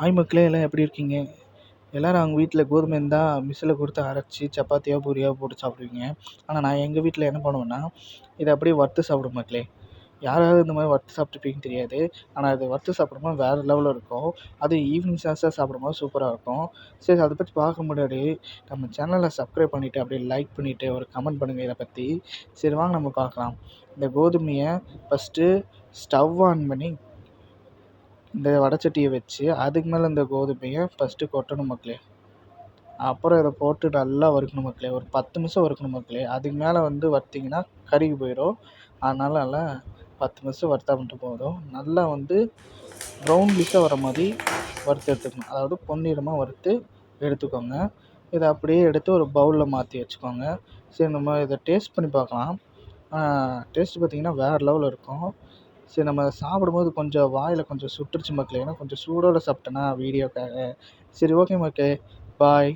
Hi மக்களே எல்லாம் எப்படி இருக்கீங்க? எல்லோரும் அவங்க வீட்டில் கோதுமை இருந்தால் மிக்ஸியில் கொடுத்து அரைச்சி சப்பாத்தியோ பூரியோ போட்டு சாப்பிடுவீங்க. ஆனால் நான் எங்கள் வீட்டில் என்ன பண்ணுவேன்னா இதை அப்படியே வறுத்து சாப்பிடுவேன் மக்களே. யாராவது இந்த மாதிரி வறுத்து சாப்பிட்ருப்பீங்கன்னு தெரியாது. ஆனால் அது வறுத்து சாப்பிடும்போது வேறு லெவலில் இருக்கும். அது ஈவினிங் ஸ்நாக்ஸாக சாப்பிடும்போது சூப்பராக இருக்கும். சரி அதை பற்றி பார்க்க முன்னாடி நம்ம சேனலை சப்ஸ்கிரைப் பண்ணிவிட்டு அப்படியே லைக் பண்ணிவிட்டு ஒரு கமெண்ட் பண்ணுங்கள் இதை பற்றி சரி வாங்க நம்ம பார்க்கலாம். இந்த கோதுமையை ஃபஸ்ட்டு ஸ்டவ் ஆன் பண்ணி இந்த வடைச்சட்டியை வச்சு அதுக்கு மேலே இந்த கோதுமையை ஃபஸ்ட்டு கொட்டணும் மக்களே. அப்புறம் இதை போட்டு நல்லா வறுக்கணும் மக்களே. ஒரு பத்து நிமிஷம் வறுக்கணும் மக்களே. அதுக்கு மேலே வந்து வறுத்தீங்கன்னா கருகி போயிடும். அதனால் நல்லா பத்து நிமிஷம் வறுத்தா மட்டும் போதும். நல்லா வந்து ப்ரௌன்லிஷ்ஷாக வர மாதிரி வறுத்து எடுத்துக்கணும். அதாவது பொன்னிறமாக வறுத்து எடுத்துக்கோங்க. இதை அப்படியே எடுத்து ஒரு பவுலில் மாற்றி வச்சுக்கோங்க. சரி நம்ம இதை டேஸ்ட் பண்ணி பார்க்கலாம். டேஸ்ட் பார்த்தீங்கன்னா வேறு லெவலில் இருக்கும். சரி நம்ம சாப்பிடும்போது கொஞ்சம் வாயில் கொஞ்சம் சுட்டுருச்சு மக்களே. ஏன்னா கொஞ்சம் சூடோடு சாப்பிட்டேனா வீடியோக்காக. சரி ஓகே மக்களே. பாய்